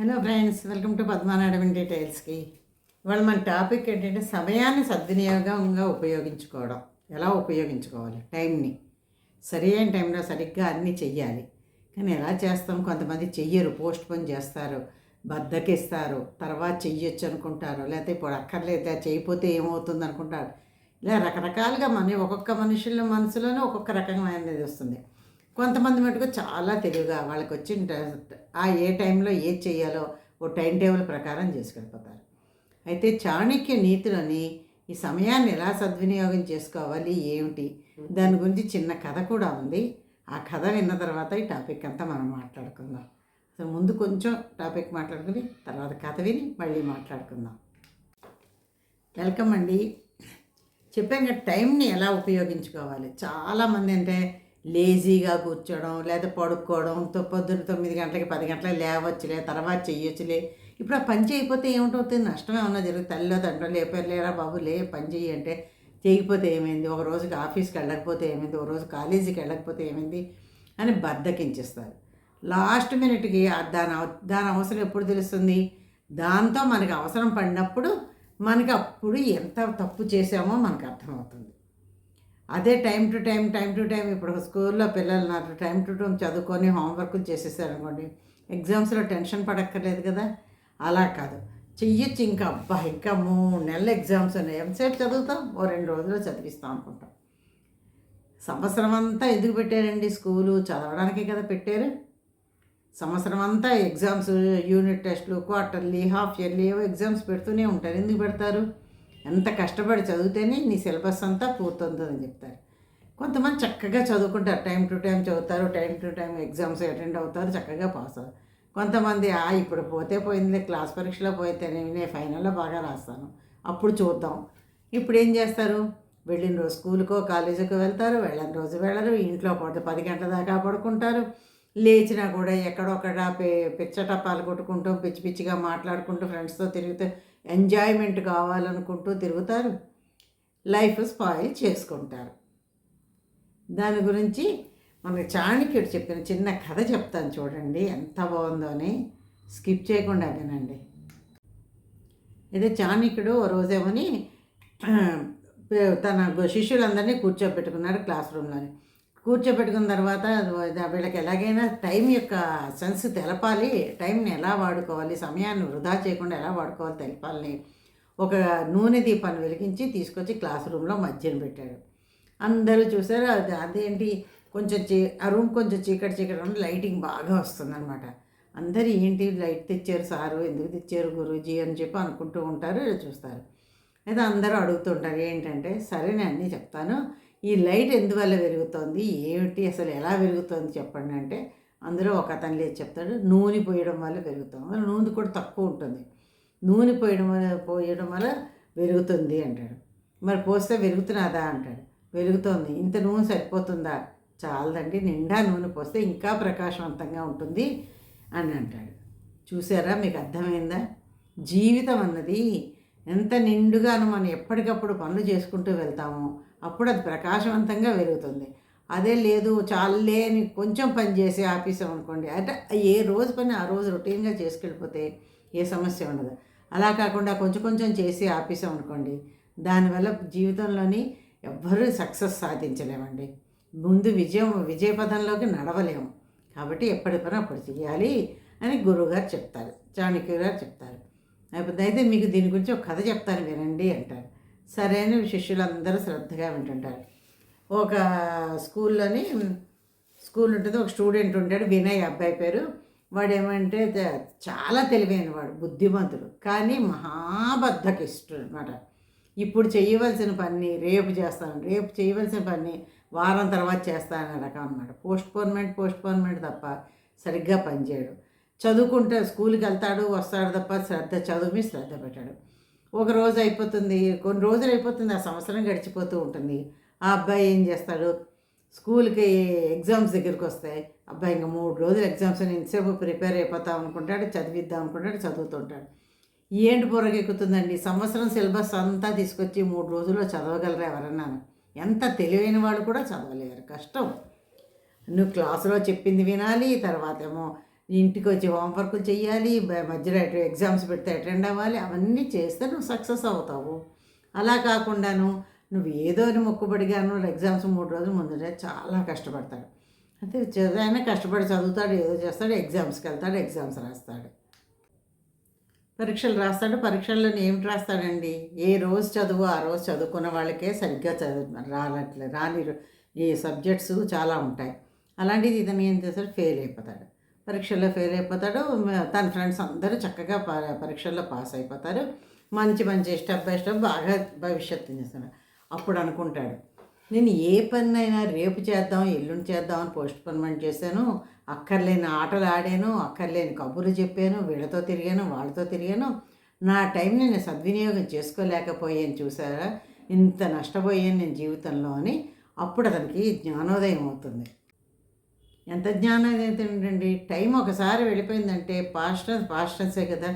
Hello friends welcome to పద్మనాడమిన్ డీటెయిల్స్కి. ఇవాళ మన టాపిక్ ఏంటంటే సమయాన్ని సద్వినియోగంగా ఉపయోగించుకోవడం. ఎలా ఉపయోగించుకోవాలి? టైంని. సరి అయిన టైంలో సరిగ్గా అన్నీ చెయ్యాలి. కానీ ఎలా చేస్తాం? కొంతమంది చెయ్యరు పోస్ట్ పోన్ చేస్తారు బద్దకిస్తారు తర్వాత చెయ్యొచ్చు అనుకుంటారు లేకపోతే ఇప్పుడు అక్కర్లేదు చేయకపోతే ఏమవుతుంది అనుకుంటారు. ఇలా రకరకాలుగా మన ఒక్కొక్క మనుషుల మనసులోనే ఒక్కొక్క రకమైనది వస్తుంది. కొంతమంది మటుకు చాలా తెలివిగా వాళ్ళకి వచ్చిన ఆ ఏ టైంలో ఏది చేయాలో ఓ టైం టేబుల్ ప్రకారం చేసుకెళ్ళిపోతారు. అయితే చాణక్య నీతిలోని ఈ సమయాన్ని ఎలా సద్వినియోగం చేసుకోవాలి ఏమిటి? దాని గురించి చిన్న కథ కూడా ఉంది. ఆ కథ విన్న తర్వాత ఈ టాపిక్ అంతా మనం మాట్లాడుకుందాం. సో ముందు కొంచెం టాపిక్ మాట్లాడుకుని తర్వాత కథ విని మళ్ళీ మాట్లాడుకుందాం. వెల్కమ్ అండి. చెప్పాం కదా టైంని ఎలా ఉపయోగించుకోవాలి? చాలామంది అంటే లేజీగా కూర్చోవడం లేదా పడుకోవడం తో పొద్దున్న తొమ్మిది గంటలకి పది గంటలకు లేవచ్చులే తర్వాత చెయ్యొచ్చులే. ఇప్పుడు ఆ పని చేయకపోతే ఏమిటవుతుంది నష్టం ఏమన్నా జరుగుతుంది? తల్లిలో తండ్రి లేపారు లేరా బాబు? లే పని చెయ్యి అంటే చేయకపోతే ఏమైంది? ఒక రోజుకి ఆఫీస్కి వెళ్ళకపోతే ఏమైంది? ఒక రోజు కాలేజీకి వెళ్ళకపోతే ఏమైంది? అని బద్దకించేస్తారు. లాస్ట్ మినిట్కి దాని దాని అవసరం ఎప్పుడు తెలుస్తుంది? దాంతో మనకి అవసరం పడినప్పుడు మనకి అప్పుడు ఎంత తప్పు చేసామో మనకు అర్థమవుతుంది. అదే time to time time to time ఇప్పుడు స్కూల్లో పిల్లలు నాకు టైం టు టైం చదువుకొని హోంవర్క్ చేసేసారనుకోండి ఎగ్జామ్స్లో టెన్షన్ పడక్కర్లేదు కదా. అలా కాదు. చెయ్యొచ్చు ఇంకా. అబ్బా ఇంకా మూడు నెలల ఎగ్జామ్స్ ఉన్నాయి. ఎంసెట్ చదువుతాం? ఓ రెండు రోజుల్లో చదివిస్తాం అనుకుంటాం. సంవత్సరం అంతా ఎందుకు పెట్టారండి స్కూలు? చదవడానికే కదా పెట్టారు. సంవత్సరం అంతా ఎగ్జామ్స్ యూనిట్ టెస్ట్లు క్వార్టర్లీ హాఫ్ ఇయర్లీ ఏవో ఎగ్జామ్స్ పెడుతూనే ఉంటారు. ఎందుకు పెడతారు? ఎంత కష్టపడి చదివితేనే నీ సిలబస్ అంతా పూర్తవుతుందని చెప్తారు. కొంతమంది చక్కగా చదువుకుంటారు. టైం టు టైం చదువుతారు. Time to time exams attend అవుతారు. చక్కగా పాస్ అవుతారు కొంతమంది ఆ ఇప్పుడు పోతే పోయిందిలే క్లాస్ పరీక్షలో పోతే నేను ఫైనల్లో బాగా రాస్తాను. అప్పుడు చూద్దాం. ఇప్పుడు ఏం చేస్తారు? వెళ్ళిన రోజు స్కూల్కో కాలేజీకో వెళ్తారు. వెళ్ళని రోజు వెళ్ళరు. ఇంట్లో పడుతుంది పది గంటల దాకా పడుకుంటారు. లేచినా కూడా ఎక్కడొక్కడ పే పిచ్చటప్పాలు కొట్టుకుంటూ పిచ్చి పిచ్చిగా మాట్లాడుకుంటూ ఫ్రెండ్స్తో తిరుగుతూ ఎంజాయ్మెంట్ కావాలనుకుంటూ తిరుగుతారు. లైఫ్ స్పాయిల్ చేసుకుంటారు. దాని గురించి మన చాణక్యుడు చెప్పిన చిన్న కథ చెప్తాను చూడండి. ఎంత బాగుందో అని స్కిప్ చేయకుండా వినండి. అయితే చాణక్యుడు ఓ రోజేమని తన శిష్యులందరినీ కూర్చోబెట్టుకున్నాడు క్లాస్ రూమ్లోని. కూర్చోబెట్టుకున్న తర్వాత వీళ్ళకి ఎలాగైనా టైం యొక్క సెన్స్ తెలపాలి. టైంని ఎలా వాడుకోవాలి? సమయాన్ని వృధా చేయకుండా ఎలా వాడుకోవాలి? తెలపాలని ఒక నూనె దీపాన్ని వెలిగించి తీసుకొచ్చి క్లాస్ రూమ్లో మధ్యన పెట్టాడు. అందరూ చూసారు అది అదేంటి? కొంచెం చీ ఆ రూమ్ కొంచెం చీకటి చీకటి ఉండి లైటింగ్ బాగా వస్తుందన్నమాట. అందరూ ఏంటి? లైట్ తెచ్చారు సారు ఎందుకు తెచ్చారు గురూజీ అని చెప్పి అనుకుంటూ ఉంటారు చూస్తారు. అయితే అందరూ అడుగుతుంటారు ఏంటంటే సరే నేను అన్నీ చెప్తాను. ఈ లైట్ ఎందువల్ల వెలుగుతోంది? ఏమిటి అసలు ఎలా వెలుగుతోంది చెప్పండి అంటే అందులో ఒక అతను లేదు చెప్తాడు నూనె పోయడం వల్ల వెలుగుతుంది అందులో నూనె కూడా తక్కువ ఉంటుంది. నూనె పోయడం వల్ల పోయడం వల్ల వెలుగుతుంది అంటాడు. మరి పోస్తే వెలుగుతున్నదా అంటాడు. వెలుగుతోంది. ఇంత నూనె సరిపోతుందా? చాలదండి. నిండా నూనె పోస్తే ఇంకా ప్రకాశవంతంగా ఉంటుంది అని అంటాడు. చూసారా? మీకు అర్థమైందా? జీవితం అన్నది ఎంత నిండుగాను మనం ఎప్పటికప్పుడు పనులు చేసుకుంటూ వెళ్తామో అప్పుడు అది ప్రకాశవంతంగా వెలుగుతుంది. అదే లేదు చాలేని కొంచెం పని చేసి ఆపేసాం అనుకోండి. అంటే ఏ రోజు పని ఆ రోజు రొటీన్గా చేసుకెళ్ళిపోతే ఏ సమస్య ఉండదు. అలా కాకుండా కొంచెం కొంచెం చేసి ఆపేసాం అనుకోండి దానివల్ల జీవితంలోని ఎవ్వరూ సక్సెస్ సాధించలేమండి. ముందు విజయం విజయ పదంలోకి నడవలేము. కాబట్టి ఎప్పటి పని అప్పుడు చేయాలి అని గురువుగారు చెప్తారు చాణక్య గారు చెప్తారు. అయితే మీకు దీని గురించి ఒక కథ చెప్తాను వినండి అంటారు. సరైన శిష్యులందరూ శ్రద్ధగా వింటుంటారు. ఒక స్కూల్లోని స్కూల్ ఉంటుంది ఒక స్టూడెంట్ ఉంటాడు వినయ్ అబ్బాయి పేరు. వాడు ఏమంటే చాలా తెలివైన వాడు బుద్ధిమంతుడు కానీ మహాబద్ధకిష్టుడు అనమాట ఇప్పుడు చేయవలసిన పని రేపు చేస్తాను రేపు చేయవలసిన పని వారం తర్వాత చేస్తాననే రకం అనమాట పోస్ట్ పోన్మెంట్ పోస్ట్ పోన్మెంట్ తప్ప సరిగ్గా పనిచేయడు. చదువుకుంటే స్కూల్కి వెళ్తాడు వస్తాడు తప్ప శ్రద్ధ చదువు మీద శ్రద్ధ పెట్టాడు. ఒక రోజు అయిపోతుంది కొన్ని రోజులు అయిపోతుంది ఆ సంవత్సరం గడిచిపోతూ ఉంటుంది. ఆ అబ్బాయి ఏం చేస్తాడు? స్కూల్కి ఎగ్జామ్స్ దగ్గరికి వస్తాయి అబ్బాయి ఇంకా మూడు రోజులు ఎగ్జామ్స్ అని ఇంతసేపు ప్రిపేర్ అయిపోతాం అనుకుంటాడు చదివిద్దాం అనుకుంటాడు చదువుతుంటాడు. ఏంటి పొరగెక్కుతుందండి సంవత్సరం సిలబస్ అంతా తీసుకొచ్చి మూడు రోజుల్లో చదవగలరా ఎవరన్నాను ఎంత తెలివైన వాళ్ళు కూడా చదవలేరు కష్టం. నువ్వు క్లాసులో చెప్పింది వినాలి తర్వాత ఏమో ఇంటికి వచ్చి హోంవర్క్లు చేయాలి మధ్యలో ఎగ్జామ్స్ పెడితే అటెండ్ అవ్వాలి అవన్నీ చేస్తే నువ్వు సక్సెస్ అవుతావు. అలా కాకుండాను నువ్వు ఏదో అని మొక్కుబడిగాను ఎగ్జామ్స్ మూడు రోజులు ముందరే చాలా కష్టపడతాడు. అయితే చదివైనా కష్టపడి చదువుతాడు ఏదో చేస్తాడు ఎగ్జామ్స్కి వెళ్తాడు ఎగ్జామ్స్ రాస్తాడు. పరీక్షలు రాస్తాడు పరీక్షల్లో ఏమిటి రాస్తాడండి ఏ రోజు చదువు ఆ రోజు చదువుకున్న వాళ్ళకే సరిగ్గా చదువు రానట్లే రాని ఈ సబ్జెక్ట్స్ చాలా ఉంటాయి. అలాంటిది ఇతను ఏం చేస్తాడు? ఫెయిల్ అయిపోతాడు. పరీక్షల్లో ఫెయిల్ అయిపోతాడు. తన ఫ్రెండ్స్ అందరూ చక్కగా ప- పరీక్షల్లో పాస్ అయిపోతారు. మంచి మంచి స్టెప్ బై స్టెప్ బాగా భవిష్యత్తు చేస్తాడు అప్పుడు అనుకుంటాడు నేను ఏ పనైనా రేపు చేద్దాం ఎల్లుండి చేద్దాం అని పోస్ట్ పోన్మెంట్ చేశాను. అక్కర్లేని ఆటలు ఆడాను అక్కర్లేని కబుర్లు చెప్పాను వీళ్ళతో తిరిగాను వాళ్ళతో తిరిగాను. నా టైంని నేను సద్వినియోగం చేసుకోలేకపోయాను చూసారా? ఇంత నష్టపోయాను నేను జీవితంలో అని అప్పుడు అతనికి జ్ఞానోదయం అవుతుంది. ఎంత జ్ఞానం ఏంటండి టైం ఒకసారి వెళ్ళిపోయిందంటే పాస్ట్ పాస్టెన్సే కదా.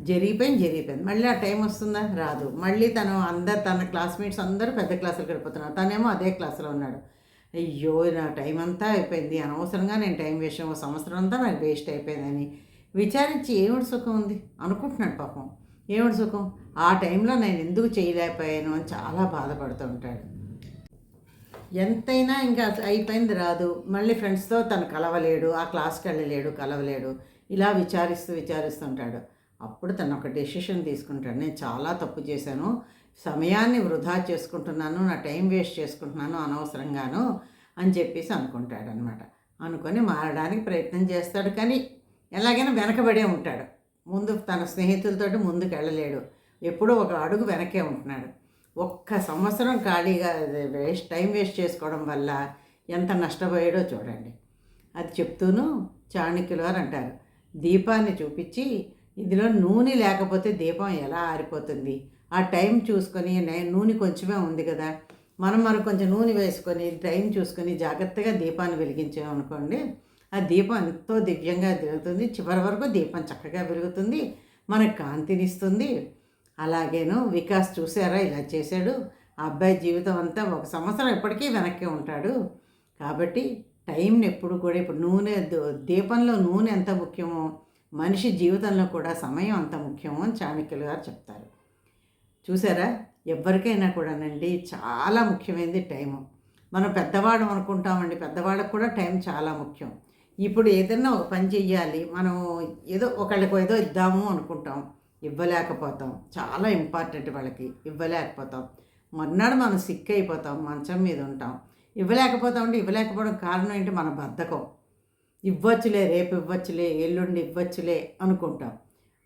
జరిగిపోయింది జరిగిపోయింది. మళ్ళీ ఆ టైం వస్తుందా? రాదు. మళ్ళీ తను అందరు తన క్లాస్మేట్స్ అందరూ పెద్ద క్లాసులకు వెళ్ళిపోతున్నారు. తనేమో అదే క్లాసులో ఉన్నాడు. అయ్యో నా టైం అంతా అయిపోయింది. అనవసరంగా నేను టైం వేస్ట్ ఒక సంవత్సరం అంతా నాకు వేస్ట్ అయిపోయిందని విచారించి ఏమిటి సుఖం ఉంది? అనుకుంటున్నాడు పాపం. ఏమిటి సుఖం? ఆ టైంలో నేను ఎందుకు చేయలేకపోయాను అని చాలా బాధపడుతూ ఉంటాడు. ఎంతైనా ఇంకా అయిపోయింది రాదు. మళ్ళీ ఫ్రెండ్స్తో తను కలవలేడు ఆ క్లాస్కి వెళ్ళలేడు కలవలేడు. ఇలా విచారిస్తూ విచారిస్తుంటాడు అప్పుడు తను ఒక డెసిషన్ తీసుకుంటాడు. నేను చాలా తప్పు చేశాను. సమయాన్ని వృధా చేసుకుంటున్నాను. నా టైం వేస్ట్ చేసుకుంటున్నాను అనవసరంగాను అని చెప్పేసి అనుకుంటాడు అనమాట అనుకొని మారడానికి ప్రయత్నం చేస్తాడు. కానీ ఎలాగైనా వెనకబడే ఉంటాడు. ముందు తన స్నేహితులతోటి ముందుకు వెళ్ళలేడు ఎప్పుడూ ఒక అడుగు వెనకే ఉంటున్నాడు. ఒక్క సంవత్సరం ఖాళీగా వేస్ట్ టైం వేస్ట్ చేసుకోవడం వల్ల ఎంత నష్టపోయాడో చూడండి. అది చెప్తూను చాణక్యులు వారు అంటారు దీపాన్ని చూపించి ఇందులో నూనె లేకపోతే దీపం ఎలా ఆరిపోతుంది? ఆ టైం చూసుకొని నూనె కొంచెమే ఉంది కదా మనం మరి కొంచెం నూనె వేసుకొని టైం చూసుకొని జాగ్రత్తగా దీపాన్ని వెలిగించామనుకోండి ఆ దీపం ఎంతో దివ్యంగా తిరుగుతుంది చివరి వరకు దీపం చక్కగా వెలుగుతుంది మనకు కాంతినిస్తుంది అలాగేను. వికాస్ చూసారా? ఇలా చేశాడు. ఆ అబ్బాయి జీవితం అంతా ఒక సంవత్సరం ఎప్పటికీ వెనక్కి ఉంటాడు. కాబట్టి టైంని ఎప్పుడు కూడా ఇప్పుడు నూనె దీపంలో నూనె ఎంత ముఖ్యమో మనిషి జీవితంలో కూడా సమయం అంత ముఖ్యమో అని చాణక్యులు గారు చెప్తారు. చూసారా? ఎవరికైనా కూడానండి చాలా ముఖ్యమైనది టైము. మనం పెద్దవాడు అనుకుంటామండి. పెద్దవాళ్ళకు కూడా టైం చాలా ముఖ్యం. ఇప్పుడు ఏదైనా ఒక పని చెయ్యాలి. మనం ఏదో ఒకళ్ళకి ఏదో ఇద్దాము అనుకుంటాం. ఇవ్వలేకపోతాం. చాలా ఇంపార్టెంట్ వాళ్ళకి. ఇవ్వలేకపోతాం. మర్నాడు మనం సిక్ అయిపోతాం మంచం మీద ఉంటాం. ఇవ్వలేకపోతాం అంటే ఇవ్వలేకపోవడం కారణం ఏంటి? మన బద్ధకం. ఇవ్వచ్చులే రేపు ఇవ్వచ్చులే ఎల్లుండి ఇవ్వచ్చులే అనుకుంటాం.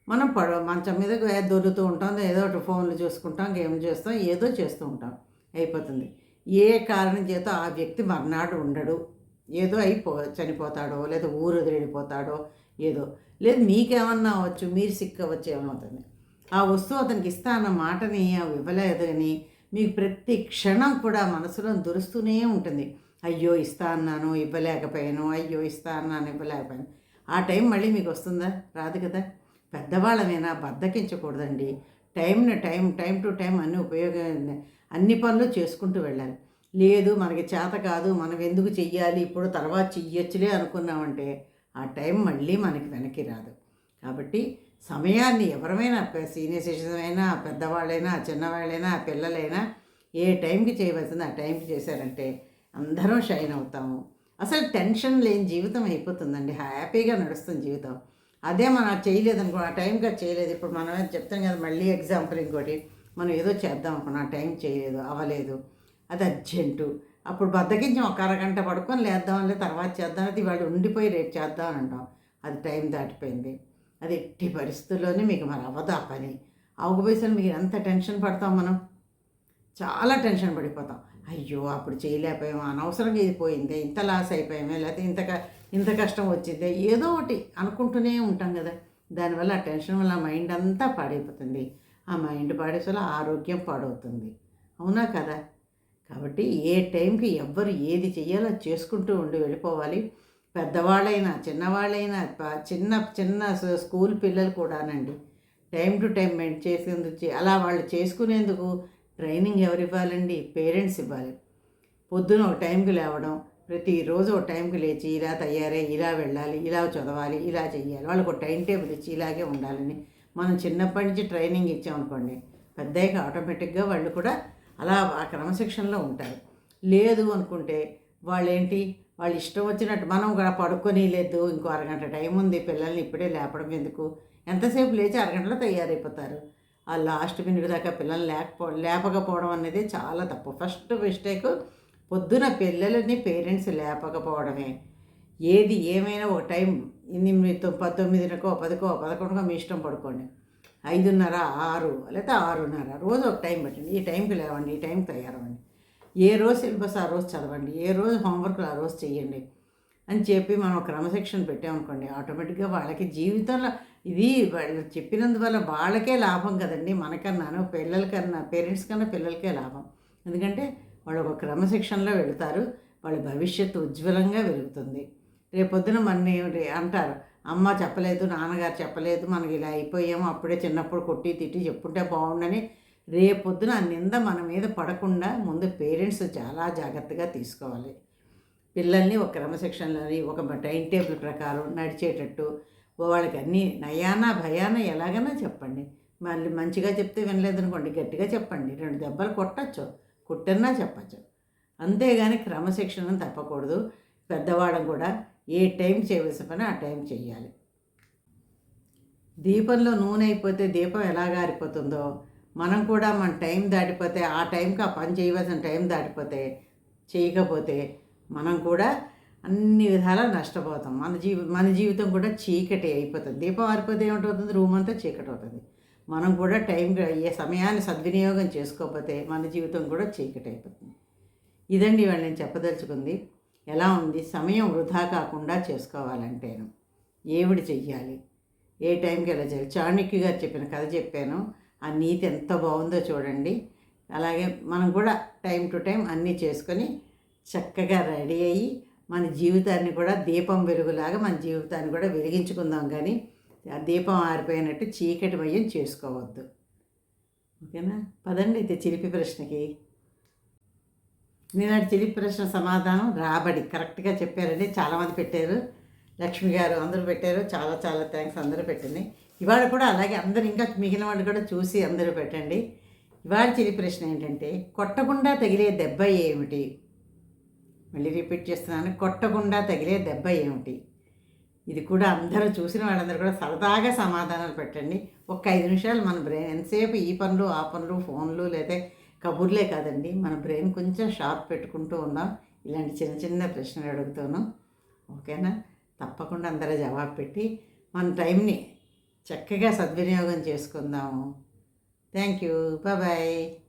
మనం పడ మంచం మీద దొరుకుతూ ఉంటాం ఏదో ఒకటి ఫోన్లు చూసుకుంటాం గేమ్ చేస్తాం ఏదో చేస్తూ ఉంటాం. అయిపోతుంది. ఏ కారణం చేత ఆ వ్యక్తి మర్నాడు ఉండడు? ఏదో అయిపో చనిపోతాడో లేదా ఊరు వదిలిపోతాడో ఏదో. లేదు మీకేమన్నా అవ్వచ్చు మీరు సిక్ అవ్వచ్చు ఏమవుతుంది. ఆ వస్తువు అతనికి ఇస్తా అన్న మాటని అవి ఇవ్వలేదు అని మీకు ప్రతి క్షణం కూడా మనసులో దురుస్తూనే ఉంటుంది. అయ్యో ఇస్తా అన్నాను ఇవ్వలేకపోయాను అయ్యో ఇస్తా అన్నాను ఇవ్వలేకపోయాను. ఆ టైం మళ్ళీ మీకు వస్తుందా? రాదు కదా. పెద్దవాళ్ళమైనా బద్దకించకూడదండి. టైంను టైం టైం టు టైం అన్ని ఉపయోగ అన్ని పనులు చేసుకుంటూ వెళ్ళాలి. లేదు మనకి చేత కాదు మనం ఎందుకు చెయ్యాలి ఇప్పుడు తర్వాత చెయ్యొచ్చులే అనుకున్నామంటే ఆ టైం మళ్ళీ మనకి వెనక్కి రాదు. కాబట్టి సమయాన్ని ఎవరమైనా సీనియర్ సిటిజన్ అయినా పెద్దవాళ్ళైనా చిన్నవాళ్ళైనా పిల్లలైనా ఏ టైంకి చేయవలసింది ఆ టైంకి చేశారంటే అందరం షైన్ అవుతాము. అసలు టెన్షన్ లేని జీవితం అయిపోతుందండి. హ్యాపీగా నడుస్తుంది జీవితం. అదే మనం చేయలేదు అనుకో ఆ టైంకి చేయలేదు. ఇప్పుడు మనం చెప్తాం కదా మళ్ళీ ఎగ్జాంపుల్ ఇంకోటి. మనం ఏదో చేద్దాం అనుకున్నా ఆ టైం చేయలేదు అవ్వలేదు అది అర్జెంటు. అప్పుడు బద్దకించి ఒక అరగంట పడుకొని లేద్దాం తర్వాత చేద్దాం అది వాళ్ళు ఉండిపోయి రేపు చేద్దాం అని అంటాం. అది టైం దాటిపోయింది. అది ఎట్టి పరిస్థితుల్లోనే మీకు మరి అవ్వదు ఆ పని. అవకపోయేసరికి మీకు ఎంత టెన్షన్ పడతాం మనం? చాలా టెన్షన్ పడిపోతాం. అయ్యో అప్పుడు చేయలేకపోయామా అనవసరంగా ఇది పోయిందే ఇంత లాస్ అయిపోయామే లేకపోతే ఇంత ఇంత కష్టం వచ్చిందే ఏదో ఒకటి అనుకుంటూనే ఉంటాం కదా. దానివల్ల ఆ టెన్షన్ వల్ల మైండ్ అంతా పాడైపోతుంది. ఆ మైండ్ పాడేసే వల్ల ఆరోగ్యం పాడవుతుంది. అవునా కదా? కాబట్టి ఏ టైంకి ఎవ్వరు ఏది చేయాలో చేసుకుంటూ ఉండి వెళ్ళిపోవాలి. పెద్దవాళ్ళైనా చిన్నవాళ్ళైనా చిన్న చిన్న స్కూల్ పిల్లలు కూడానండి. టైం టు టైం మెయింట్ చేసేందుకు అలా వాళ్ళు చేసుకునేందుకు ట్రైనింగ్ ఎవరు ఇవ్వాలండి పేరెంట్స్ ఇవ్వాలి. పొద్దున ఒక టైంకి లేవడం ప్రతిరోజు ఒక టైంకి లేచి ఇలా తయారై ఇలా వెళ్ళాలి ఇలా చదవాలి ఇలా చేయాలి వాళ్ళకి ఒక టైం టేబుల్ ఇచ్చి ఇలాగే ఉండాలని మనం చిన్నప్పటి నుంచి ట్రైనింగ్ ఇచ్చామనుకోండి పెద్దయ్యాక ఆటోమేటిక్గా వాళ్ళు కూడా అలా ఆ క్రమశిక్షణలో ఉంటారు. లేదు అనుకుంటే వాళ్ళేంటి? వాళ్ళు ఇష్టం వచ్చినట్టు మనం కూడా పడుకొని లేదు ఇంకో అరగంట టైం ఉంది పిల్లల్ని ఇప్పుడే లేపడం ఎందుకు? ఎంతసేపు లేచి అరగంటలో తయారైపోతారు. ఆ లాస్ట్ మినిట్ దాకా పిల్లల్ని లేకపో లేపకపోవడం అనేది చాలా తప్పు. ఫస్ట్ మిస్టేక్ పొద్దున పిల్లలని పేరెంట్స్ లేపకపోవడమే. ఏది ఏమైనా ఒక టైం ఎనిమిది తొ- పంతొమ్మిదినకో పదకో పదకొండుకో మీ ఇష్టం పడుకోండి. ఐదున్నర ఆరు లేకపోతే ఆరున్నర. రోజు ఒక టైం పెట్టండి. ఈ టైంకి లేవండి ఈ టైంకి తయారవ్వండి. ఏ రోజు సిలబస్ ఆ రోజు చదవండి. ఏ రోజు హోంవర్క్లు ఆ రోజు చేయండి అని చెప్పి మనం క్రమశిక్షణ పెట్టామనుకోండి ఆటోమేటిక్గా వాళ్ళకి జీవితంలో ఇది వాళ్ళు చెప్పినందువల్ల వాళ్ళకే లాభం కదండి. మనకన్నాను పిల్లలకన్నా పేరెంట్స్ కన్నా పిల్లలకే లాభం. ఎందుకంటే వాళ్ళు ఒక క్రమశిక్షణలో వెళతారు వాళ్ళ భవిష్యత్తు ఉజ్వలంగా వెలుగుతుంది. రేపొద్దున మన అంటారు అమ్మ చెప్పలేదు నాన్నగారు చెప్పలేదు మనకి ఇలా అయిపోయాము అప్పుడే చిన్నప్పుడు కొట్టి తిట్టి చెప్పుంటే బాగుండని రేపొద్దున నింద మన మీద పడకుండా ముందు పేరెంట్స్ చాలా జాగ్రత్తగా తీసుకోవాలి. పిల్లల్ని ఒక క్రమశిక్షణలోని ఒక టైం టేబుల్ ప్రకారం నడిచేటట్టు వాళ్ళకి అన్నీ నయానా భయాన ఎలాగైనా చెప్పండి. మళ్ళీ మంచిగా చెప్తే వినలేదనుకోండి గట్టిగా చెప్పండి. రెండు దెబ్బలు కొట్టచ్చు కుట్టన్నా చెప్పచ్చు. అంతేగాని క్రమశిక్షణ తప్పకూడదు. పెద్దవాళ్ళం కూడా ఏ టైం చేయవలసిన పని ఆ టైం చేయాలి దీపంలో నూనె అయిపోతే దీపం ఎలా గారిపోతుందో మనం కూడా మన టైం దాటిపోతే ఆ టైంకి ఆ పని చేయవలసిన టైం దాటిపోతే చేయకపోతే మనం కూడా అన్ని విధాలా నష్టపోతాం. మన జీవి మన జీవితం కూడా చీకటి అయిపోతుంది. దీపం ఆరిపోతే ఏమిటవుతుంది రూమ్ అంతా చీకటి అవుతుంది. మనం కూడా టైం ఏ సమయాన్ని సద్వినియోగం చేసుకోకపోతే మన జీవితం కూడా చీకటి అయిపోతుంది. ఇదండి ఇవాళ నేను చెప్పదలుచుకుంది. ఎలా ఉంది? సమయం వృధా కాకుండా చేసుకోవాలంటేను. ఏవిడు చెయ్యాలి? ఏ టైంకి ఎలా చేయాలి? చాణక్య గారు చెప్పిన కథ చెప్పాను. ఆ నీతి ఎంత బాగుందో చూడండి. అలాగే మనం కూడా టైం టు టైం అన్నీ చేసుకొని చక్కగా రెడీ అయ్యి మన జీవితాన్ని కూడా దీపం వెలుగులాగా మన జీవితాన్ని కూడా వెలిగించుకుందాం కానీ ఆ దీపం ఆరిపోయినట్టు చీకటిమయం చేసుకోవద్దు. ఓకేనా? పదండి అయితే చిలిపి ప్రశ్నకి. నేను చిలిపి ప్రశ్న సమాధానం రాబడి. కరెక్ట్గా చెప్పారండి. చాలామంది పెట్టారు. లక్ష్మి గారు అందరూ పెట్టారు. చాలా చాలా థ్యాంక్స్ అందరూ పెట్టండి. ఇవాళ కూడా అలాగే అందరు ఇంకా మిగిలిన వాళ్ళు కూడా చూసి అందరూ పెట్టండి. ఇవాళ చిలిపి ప్రశ్న ఏంటంటే కొట్టకుండా తగిలే దెబ్బ ఏమిటి? మళ్ళీ రిపీట్ చేస్తున్నాను. కొట్టకుండా తగిలే దెబ్బ ఏమిటి? ఇది కూడా అందరూ చూసిన వాళ్ళందరూ కూడా సరదాగా సమాధానాలు పెట్టండి. ఒక ఐదు నిమిషాలు మన బ్రెయిన్. ఎంతసేపు ఈ పనులు ఆ పనులు ఫోన్లు లేదా కబుర్లే కాదండి. మన బ్రెయిన్ కొంచెం షార్ప్ పెట్టుకుంటూ ఉందాం. ఇలాంటి చిన్న చిన్న ప్రశ్నలు అడుగుతాను. ఓకేనా? తప్పకుండా అందరూ జవాబు పెట్టి మన టైంని చక్కగా సద్వినియోగం చేసుకుందాము. Thank you. బాయ్